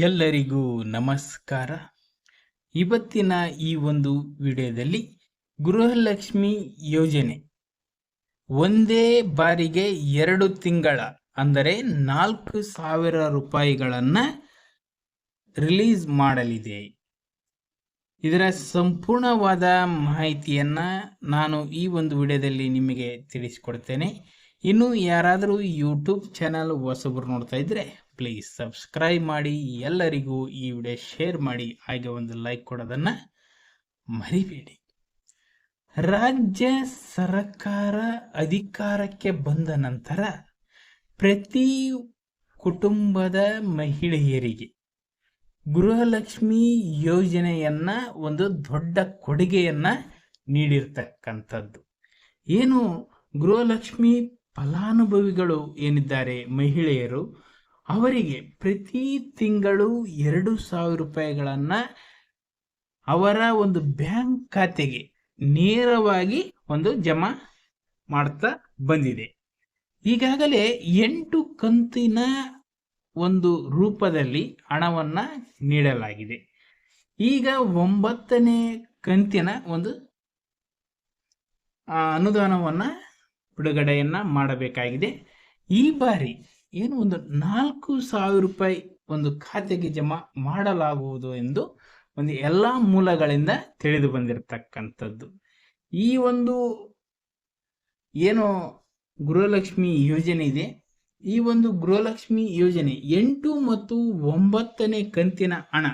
ಎಲ್ಲರಿಗೂ ನಮಸ್ಕಾರ. ಇವತ್ತಿನ ಈ ಒಂದು ವಿಡಿಯೋದಲ್ಲಿ ಗೃಹಲಕ್ಷ್ಮಿ ಯೋಜನೆ. ಒಂದೇ ಬಾರಿಗೆ ಎರಡು ತಿಂಗಳ, ಅಂದರೆ ನಾಲ್ಕು ಸಾವಿರ ರೂಪಾಯಿಗಳನ್ನು ರಿಲೀಸ್ ಮಾಡಲಿದೆ. ಇದರ ಸಂಪೂರ್ಣವಾದ ಮಾಹಿತಿಯನ್ನು ನಾನು ಈ ಒಂದು ವಿಡಿಯೋದಲ್ಲಿ ನಿಮಗೆ ತಿಳಿಸಿಕೊಡ್ತೇನೆ. ಇನ್ನು ಯಾರಾದರೂ ಯೂಟ್ಯೂಬ್ ಚಾನಲ್ ಹೊಸಬ್ರು ನೋಡ್ತಾ ಇದ್ರೆ ಪ್ಲೀಸ್ ಸಬ್ಸ್ಕ್ರೈಬ್ ಮಾಡಿ ಎಲ್ಲರಿಗೂ ಈ ವಿಡಿಯೋ ಶೇರ್ ಮಾಡಿ. ಹಾಗೆ ಒಂದು ಲೈಕ್ ಕೊಡೋದನ್ನು ಮರಿಬೇಡಿ. ರಾಜ್ಯ ಸರ್ಕಾರ ಅಧಿಕಾರಕ್ಕೆ ಬಂದ ನಂತರ ಪ್ರತಿ ಕುಟುಂಬದ ಮಹಿಳೆಯರಿಗೆ ಗೃಹಲಕ್ಷ್ಮಿ ಯೋಜನೆಯನ್ನ ಒಂದು ದೊಡ್ಡ ಕೊಡುಗೆಯನ್ನ ನೀಡಿರ್ತಕ್ಕಂಥದ್ದು. ಏನು ಗೃಹಲಕ್ಷ್ಮಿ ಫಲಾನುಭವಿಗಳು ಏನಿದ್ದಾರೆ ಮಹಿಳೆಯರು? ಅವರಿಗೆ ಪ್ರತಿ ತಿಂಗಳು ಎರಡು ಸಾವಿರ ರೂಪಾಯಿಗಳನ್ನು ಅವರ ಒಂದು ಬ್ಯಾಂಕ್ ಖಾತೆಗೆ ನೇರವಾಗಿ ಒಂದು ಜಮಾ ಮಾಡ್ತಾ ಬಂದಿದೆ. ಈಗಾಗಲೇ ಎಂಟು ಕಂತಿನ ಒಂದು ರೂಪದಲ್ಲಿ ಹಣವನ್ನು ನೀಡಲಾಗಿದೆ. ಈಗ ಒಂಬತ್ತನೇ ಕಂತಿನ ಒಂದು ಅನುದಾನವನ್ನು ಬಿಡುಗಡೆಯನ್ನ ಮಾಡಬೇಕಾಗಿದೆ. ಈ ಬಾರಿ ಏನು ಒಂದು ನಾಲ್ಕು ಸಾವಿರ ರೂಪಾಯಿ ಒಂದು ಖಾತೆಗೆ ಜಮಾ ಮಾಡಲಾಗುವುದು ಎಂದು ಒಂದು ಎಲ್ಲ ಮೂಲಗಳಿಂದ ತಿಳಿದು ಬಂದಿರತಕ್ಕಂಥದ್ದು. ಈ ಒಂದು ಏನು ಗೃಹಲಕ್ಷ್ಮಿ ಯೋಜನೆ ಇದೆ. ಈ ಒಂದು ಗೃಹಲಕ್ಷ್ಮಿ ಯೋಜನೆ ಎಂಟು ಮತ್ತು ಒಂಬತ್ತನೇ ಕಂತಿನ ಹಣ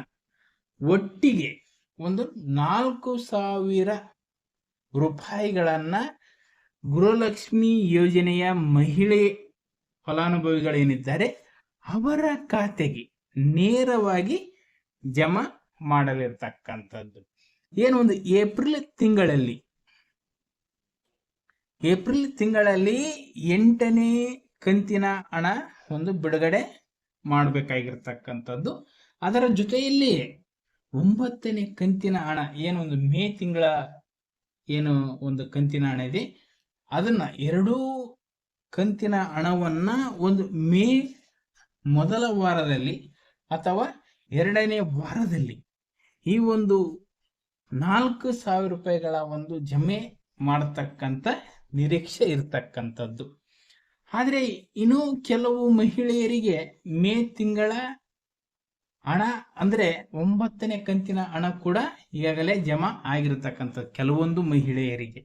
ಒಟ್ಟಿಗೆ ಒಂದು ನಾಲ್ಕು ಸಾವಿರ ರೂಪಾಯಿಗಳನ್ನು ಗೃಹಲಕ್ಷ್ಮಿ ಯೋಜನೆಯ ಮಹಿಳೆ ಫಲಾನುಭವಿಗಳೇನಿದ್ದಾರೆ, ಅವರ ಖಾತೆಗೆ ನೇರವಾಗಿ ಜಮಾ ಮಾಡಲಿರ್ತಕ್ಕಂಥದ್ದು. ಏನು ಒಂದು ಏಪ್ರಿಲ್ ತಿಂಗಳಲ್ಲಿ ಏಪ್ರಿಲ್ ತಿಂಗಳಲ್ಲಿ ಎಂಟನೇ ಕಂತಿನ ಹಣ ಒಂದು ಬಿಡುಗಡೆ ಮಾಡಬೇಕಾಗಿರ್ತಕ್ಕಂಥದ್ದು. ಅದರ ಜೊತೆಯಲ್ಲಿ ಒಂಬತ್ತನೇ ಕಂತಿನ ಹಣ, ಏನು ಒಂದು ಮೇ ತಿಂಗಳ, ಏನು ಒಂದು ಕಂತಿನ ಹಣ ಇದೆ, ಅದನ್ನ ಎರಡೂ ಕಂತಿನ ಹಣವನ್ನು ಒಂದು ಮೇ ಮೊದಲ ವಾರದಲ್ಲಿ ಅಥವಾ ಎರಡನೇ ವಾರದಲ್ಲಿ ಈ ಒಂದು ನಾಲ್ಕು ಸಾವಿರ ರೂಪಾಯಿಗಳ ಒಂದು ಜಮೆ ಮಾಡತಕ್ಕಂಥ ನಿರೀಕ್ಷೆ ಇರತಕ್ಕಂಥದ್ದು. ಆದರೆ ಇನ್ನೂ ಕೆಲವು ಮಹಿಳೆಯರಿಗೆ ಮೇ ತಿಂಗಳ ಹಣ ಅಂದರೆ ಒಂಬತ್ತನೇ ಕಂತಿನ ಹಣ ಕೂಡ ಈಗಾಗಲೇ ಜಮಾ ಆಗಿರತಕ್ಕಂಥದ್ದು ಕೆಲವೊಂದು ಮಹಿಳೆಯರಿಗೆ.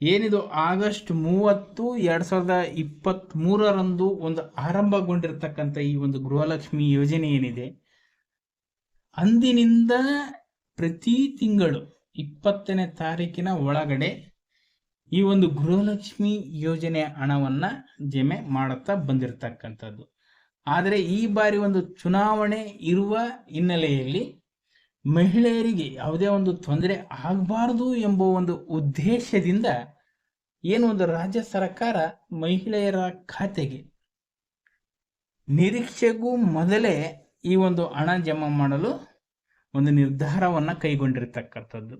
ಏನಿದು? ಆಗಸ್ಟ್ ಮೂವತ್ತು ಎರಡ್ ಸಾವಿರದ ಇಪ್ಪತ್ತ್ ಮೂರರಂದು ಒಂದು ಆರಂಭಗೊಂಡಿರ್ತಕ್ಕಂಥ ಈ ಒಂದು ಗೃಹಲಕ್ಷ್ಮಿ ಯೋಜನೆ ಏನಿದೆ? ಅಂದಿನಿಂದ ಪ್ರತಿ ತಿಂಗಳು ಇಪ್ಪತ್ತನೇ ತಾರೀಕಿನ ಒಳಗಡೆ ಈ ಒಂದು ಗೃಹಲಕ್ಷ್ಮಿ ಯೋಜನೆಯ ಹಣವನ್ನ ಜಮೆ ಮಾಡುತ್ತಾ ಬಂದಿರತಕ್ಕಂಥದ್ದು. ಆದರೆ ಈ ಬಾರಿ ಒಂದು ಚುನಾವಣೆ ಇರುವ ಹಿನ್ನೆಲೆಯಲ್ಲಿ ಮಹಿಳೆಯರಿಗೆ ಯಾವುದೇ ಒಂದು ತೊಂದರೆ ಆಗಬಾರದು ಎಂಬ ಒಂದು ಉದ್ದೇಶದಿಂದ ಏನು ಒಂದು ರಾಜ್ಯ ಸರ್ಕಾರ ಮಹಿಳೆಯರ ಖಾತೆಗೆ ನಿರೀಕ್ಷೆಗೂ ಮೊದಲೇ ಈ ಒಂದು ಹಣ ಜಮಾ ಮಾಡಲು ಒಂದು ನಿರ್ಧಾರವನ್ನು ಕೈಗೊಂಡಿರ್ತಕ್ಕಂಥದ್ದು.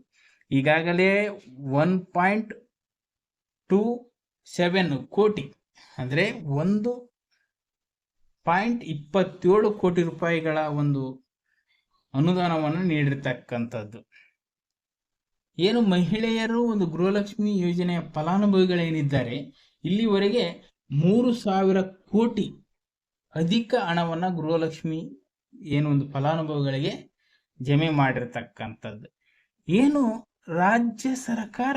ಈಗಾಗಲೇ ಒನ್ ಪಾಯಿಂಟ್ ಟೂ ಸೆವೆನ್ ಕೋಟಿ, ಅಂದರೆ ಒಂದು ಪಾಯಿಂಟ್ ಇಪ್ಪತ್ತೇಳು ಕೋಟಿ ರೂಪಾಯಿಗಳ ಒಂದು ಅನುದಾನವನ್ನು ನೀಡಿರ್ತಕ್ಕಂಥದ್ದು. ಏನು ಮಹಿಳೆಯರು ಒಂದು ಗೃಹಲಕ್ಷ್ಮಿ ಯೋಜನೆಯ ಫಲಾನುಭವಿಗಳೇನಿದ್ದಾರೆ, ಇಲ್ಲಿವರೆಗೆ ಮೂರು ಸಾವಿರ ಕೋಟಿ ಅಧಿಕ ಹಣವನ್ನು ಗೃಹಲಕ್ಷ್ಮಿ ಏನು ಒಂದು ಫಲಾನುಭವಿಗಳಿಗೆ ಜಮೆ ಮಾಡಿರ್ತಕ್ಕಂಥದ್ದು. ಏನು ರಾಜ್ಯ ಸರ್ಕಾರ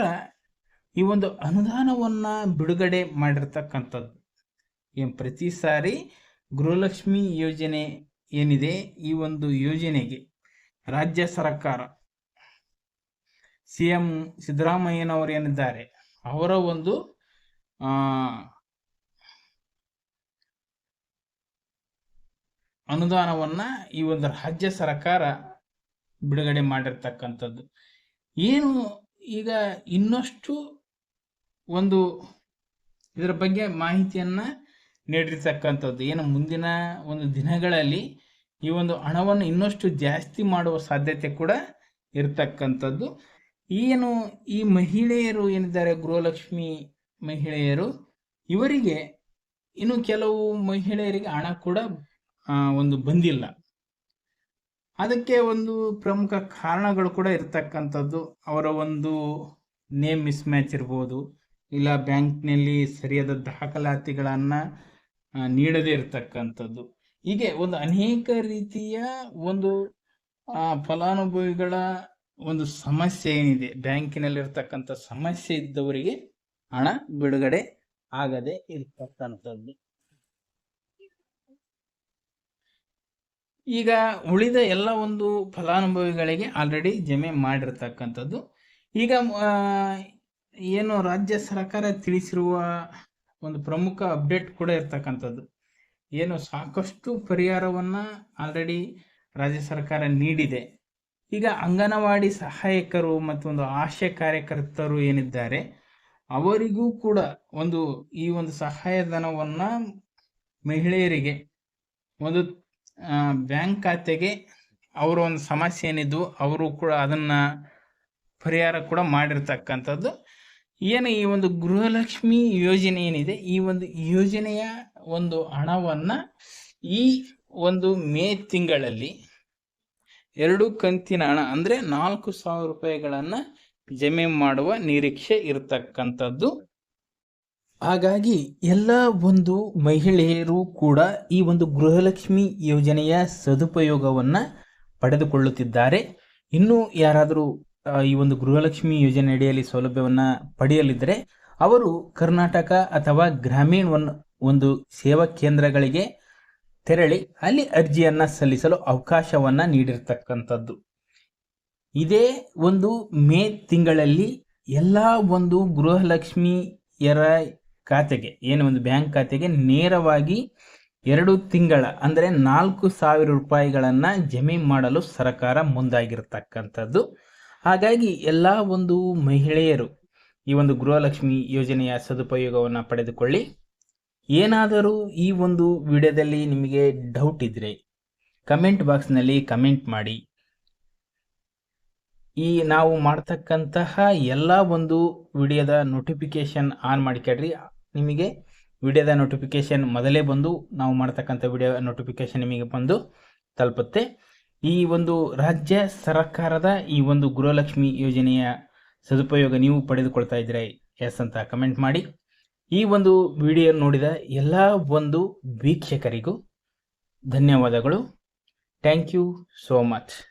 ಈ ಒಂದು ಅನುದಾನವನ್ನು ಬಿಡುಗಡೆ ಮಾಡಿರ್ತಕ್ಕಂಥದ್ದು? ಏನು ಪ್ರತಿ ಸಾರಿ ಗೃಹಲಕ್ಷ್ಮಿ ಯೋಜನೆ ಏನಿದೆ? ಈ ಒಂದು ಯೋಜನೆಗೆ ರಾಜ್ಯ ಸರ್ಕಾರ ಸಿ ಎಂ ಸಿದ್ದರಾಮಯ್ಯನವರು ಏನಿದ್ದಾರೆ? ಅವರ ಒಂದು ಅನುದಾನವನ್ನು ಈ ಒಂದು ರಾಜ್ಯ ಸರ್ಕಾರ ಬಿಡುಗಡೆ ಮಾಡಿರ್ತಕ್ಕಂಥದ್ದು. ಏನು ಈಗ ಇನ್ನಷ್ಟು ಒಂದು ಇದರ ಬಗ್ಗೆ ಮಾಹಿತಿಯನ್ನ ನೀಡಿರ್ತಕ್ಕಂಥದ್ದು ಏನು ಮುಂದಿನ ಒಂದು ದಿನಗಳಲ್ಲಿ ಈ ಒಂದು ಹಣವನ್ನು ಇನ್ನಷ್ಟು ಜಾಸ್ತಿ ಮಾಡುವ ಸಾಧ್ಯತೆ ಕೂಡ ಇರತಕ್ಕಂಥದ್ದು. ಏನು ಈ ಮಹಿಳೆಯರು ಏನಿದ್ದಾರೆ, ಗೃಹಲಕ್ಷ್ಮಿ ಮಹಿಳೆಯರು, ಇವರಿಗೆ ಇನ್ನು ಕೆಲವು ಮಹಿಳೆಯರಿಗೆ ಹಣ ಕೂಡ ಒಂದು ಬಂದಿಲ್ಲ. ಅದಕ್ಕೆ ಒಂದು ಪ್ರಮುಖ ಕಾರಣಗಳು ಕೂಡ ಇರ್ತಕ್ಕಂಥದ್ದು. ಅವರ ಒಂದು ನೇಮ್ ಮಿಸ್ ಮ್ಯಾಚ್ ಇರ್ಬೋದು, ಇಲ್ಲ ಬ್ಯಾಂಕ್ನಲ್ಲಿ ಸರಿಯಾದ ದಾಖಲಾತಿಗಳನ್ನು ನೀಡದೇ ಇರತಕ್ಕಂಥದ್ದು. ಹೀಗೆ ಒಂದು ಅನೇಕ ರೀತಿಯ ಒಂದು ಫಲಾನುಭವಿಗಳ ಒಂದು ಸಮಸ್ಯೆ ಏನಿದೆ, ಬ್ಯಾಂಕಿನಲ್ಲಿರ್ತಕ್ಕಂಥ ಸಮಸ್ಯೆ ಇದ್ದವರಿಗೆ ಹಣ ಬಿಡುಗಡೆ ಆಗದೆ ಇರ್ತಕ್ಕಂಥದ್ದು. ಈಗ ಉಳಿದ ಎಲ್ಲ ಒಂದು ಫಲಾನುಭವಿಗಳಿಗೆ ಆಲ್ರೆಡಿ ಜಮೆ ಮಾಡಿರ್ತಕ್ಕಂಥದ್ದು. ಈಗ ಏನು ರಾಜ್ಯ ಸರ್ಕಾರ ತಿಳಿಸಿರುವ ಒಂದು ಪ್ರಮುಖ ಅಪ್ಡೇಟ್ ಕೂಡ ಇರ್ತಕ್ಕಂಥದ್ದು. ಏನು ಸಾಕಷ್ಟು ಪರಿಹಾರವನ್ನು ಆಲ್ರೆಡಿ ರಾಜ್ಯ ಸರ್ಕಾರ ನೀಡಿದೆ. ಈಗ ಅಂಗನವಾಡಿ ಸಹಾಯಕರು ಮತ್ತು ಒಂದು ಆಶೆ ಕಾರ್ಯಕರ್ತರು ಏನಿದ್ದಾರೆ, ಅವರಿಗೂ ಕೂಡ ಒಂದು ಈ ಒಂದು ಸಹಾಯಧನವನ್ನು ಮಹಿಳೆಯರಿಗೆ ಒಂದು ಬ್ಯಾಂಕ್ ಖಾತೆಗೆ ಅವರ ಒಂದು ಸಮಸ್ಯೆ ಏನಿದ್ದು ಅವರು ಕೂಡ ಅದನ್ನು ಪರಿಹಾರ ಕೂಡ ಮಾಡಿರ್ತಕ್ಕಂಥದ್ದು. ಏನು ಈ ಒಂದು ಗೃಹಲಕ್ಷ್ಮಿ ಯೋಜನೆ ಏನಿದೆ? ಈ ಒಂದು ಯೋಜನೆಯ ಒಂದು ಹಣವನ್ನು ಈ ಒಂದು ಮೇ ತಿಂಗಳಲ್ಲಿ ಎರಡು ಕಂತಿನ ಹಣ, ಅಂದರೆ ನಾಲ್ಕು ಸಾವಿರ ರೂಪಾಯಿಗಳನ್ನು ಜಮೆ ಮಾಡುವ ನಿರೀಕ್ಷೆ ಇರತಕ್ಕಂಥದ್ದು. ಹಾಗಾಗಿ ಎಲ್ಲ ಒಂದು ಮಹಿಳೆಯರು ಕೂಡ ಈ ಒಂದು ಗೃಹಲಕ್ಷ್ಮಿ ಯೋಜನೆಯ ಸದುಪಯೋಗವನ್ನು ಪಡೆದುಕೊಳ್ಳುತ್ತಿದ್ದಾರೆ. ಇನ್ನೂ ಯಾರಾದರೂ ಈ ಒಂದು ಗೃಹಲಕ್ಷ್ಮಿ ಯೋಜನೆ ಅಡಿಯಲ್ಲಿ ಸೌಲಭ್ಯವನ್ನು ಪಡೆಯಲಿದ್ದರೆ ಅವರು ಕರ್ನಾಟಕ ಅಥವಾ ಗ್ರಾಮೀಣ ಒಂದು ಸೇವಾ ಕೇಂದ್ರಗಳಿಗೆ ತೆರಳಿ ಅಲ್ಲಿ ಅರ್ಜಿಯನ್ನು ಸಲ್ಲಿಸಲು ಅವಕಾಶವನ್ನು ನೀಡಿರ್ತಕ್ಕಂಥದ್ದು. ಇದೇ ಒಂದು ಮೇ ತಿಂಗಳಲ್ಲಿ ಎಲ್ಲ ಒಂದು ಗೃಹಲಕ್ಷ್ಮಿಯರ ಖಾತೆಗೆ, ಏನು ಒಂದು ಬ್ಯಾಂಕ್ ಖಾತೆಗೆ ನೇರವಾಗಿ ಎರಡು ತಿಂಗಳ, ಅಂದರೆ ನಾಲ್ಕು ಸಾವಿರ ರೂಪಾಯಿಗಳನ್ನು ಜಮೆ ಮಾಡಲು ಸರ್ಕಾರ ಮುಂದಾಗಿರ್ತಕ್ಕಂಥದ್ದು. ಹಾಗಾಗಿ ಎಲ್ಲ ಒಂದು ಮಹಿಳೆಯರು ಈ ಒಂದು ಗೃಹಲಕ್ಷ್ಮಿ ಯೋಜನೆಯ ಸದುಪಯೋಗವನ್ನು ಪಡೆದುಕೊಳ್ಳಿ. ಏನಾದರೂ ಈ ಒಂದು ವಿಡಿಯೋದಲ್ಲಿ ನಿಮಗೆ ಡೌಟ್ ಇದ್ದರೆ ಕಮೆಂಟ್ ಬಾಕ್ಸ್ನಲ್ಲಿ ಕಮೆಂಟ್ ಮಾಡಿ. ಈ ನಾವು ಮಾಡ್ತಕ್ಕಂತಹ ಎಲ್ಲ ಒಂದು ವಿಡಿಯೋದ ನೋಟಿಫಿಕೇಶನ್ ಆನ್ ಮಾಡಿಕೊಡ್ರಿ ನಿಮಗೆ ವಿಡಿಯೋದ ನೋಟಿಫಿಕೇಶನ್ ಮೊದಲೇ ಬಂದು ನಾವು ಮಾಡ್ತಕ್ಕಂಥ ವಿಡಿಯೋ ನೋಟಿಫಿಕೇಶನ್ ನಿಮಗೆ ಬಂದು ತಲುಪುತ್ತೆ. ಈ ಒಂದು ರಾಜ್ಯ ಸರ್ಕಾರದ ಈ ಒಂದು ಗೃಹಲಕ್ಷ್ಮಿ ಯೋಜನೆಯ ಸದುಪಯೋಗ ನೀವು ಪಡೆದುಕೊಳ್ತಾ ಇದ್ರೆ ಎಸ್ ಅಂತ ಕಮೆಂಟ್ ಮಾಡಿ. ಈ ಒಂದು ವಿಡಿಯೋ ನೋಡಿದ ಎಲ್ಲ ಒಂದು ವೀಕ್ಷಕರಿಗೂ ಧನ್ಯವಾದಗಳು. Thank you so much